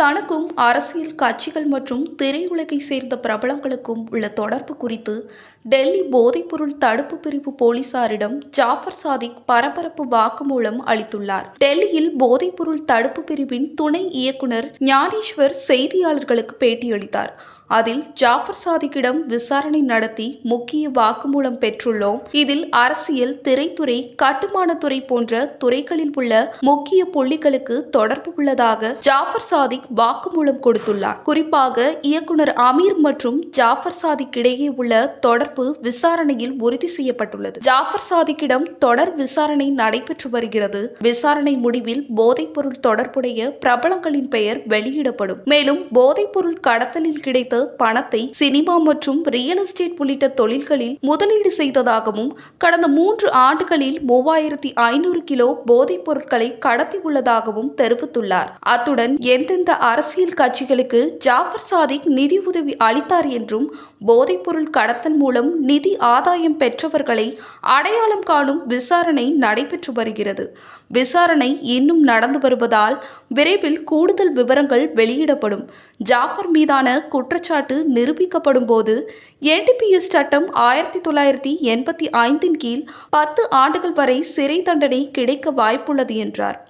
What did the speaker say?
தனக்கும் அரசியல் கட்சிகள் மற்றும் திரையுலகை சேர்ந்த பிரபலங்களுக்கும் உள்ள தொடர்பு குறித்து டெல்லி போதைப்பொருள் தடுப்பு பிரிவு போலீசாரிடம் ஜாஃபர் சாதிக் பரபரப்பு வாக்குமூலம் அளித்துள்ளார். டெல்லியில் போதைப்பொருள் தடுப்பு பிரிவின் துணை இயக்குனர் ஞானேஸ்வர் செய்தியாளர்களுக்கு பேட்டியளித்தார். அதில் ஜாஃபர் சாதிக்கிடம் விசாரணை நடத்தி முக்கிய வாக்குமூலம் பெற்றுள்ளோம். இதில் அரசியல் திரைத்துறை கட்டுமானத்துறை போன்ற துறைகளில் உள்ள முக்கிய புள்ளிகளுக்கு தொடர்பு உள்ளதாக ஜாஃபர் சாதிக் வாக்குமூலம் கொடுத்துள்ளார். குறிப்பாக இயக்குனர் அமீர் மற்றும் ஜாஃபர் சாதிக் இடையே உள்ள தொடர்பு விசாரணையில் உறுதி செய்யப்பட்டுள்ளது. ஜாஃபர் சாதிக்கிடம் தொடர் விசாரணை நடைபெற்று வருகிறது. விசாரணை முடிவில் போதைப்பொருள் தொடர்புடைய பிரபலங்களின் பெயர் வெளியிடப்படும். மேலும் போதைப்பொருள் கடத்தலில் கிடைத்த பணத்தை சினிமா மற்றும் ரியல் எஸ்டேட் உள்ளிட்ட தொழில்களில் முதலீடு செய்ததாகவும் கடந்த மூன்று ஆண்டுகளில் மூவாயிரத்தி ஐநூறு கிலோ போதைப் பொருட்களை கடத்தி உள்ளதாகவும் தெரிவித்துள்ளார். அத்துடன் எந்தெந்த அரசியல் கட்சிகளுக்கு ஜாஃபர் சாதிக் நிதி உதவி அளித்தார் என்றும் போதைப்பொருள் கடத்தல் மூலம் நிதி ஆதாயம் பெற்றவர்களை அடையாளம் காணும் விசாரணை நடைபெற்று வருகிறது. விசாரணை இன்னும் நடந்து வருவதால் விரைவில் கூடுதல் விவரங்கள் வெளியிடப்படும். ஜாஃபர் மீதான குற்றச்சாட்டு நிரூபிக்கப்படும் போது என்டிபிஎஸ் சட்டம் ஆயிரத்தி தொள்ளாயிரத்தி எண்பத்தி ஐந்தின் கீழ் பத்து ஆண்டுகள் வரை சிறை தண்டனை கிடைக்க வாய்ப்புள்ளது என்றார்.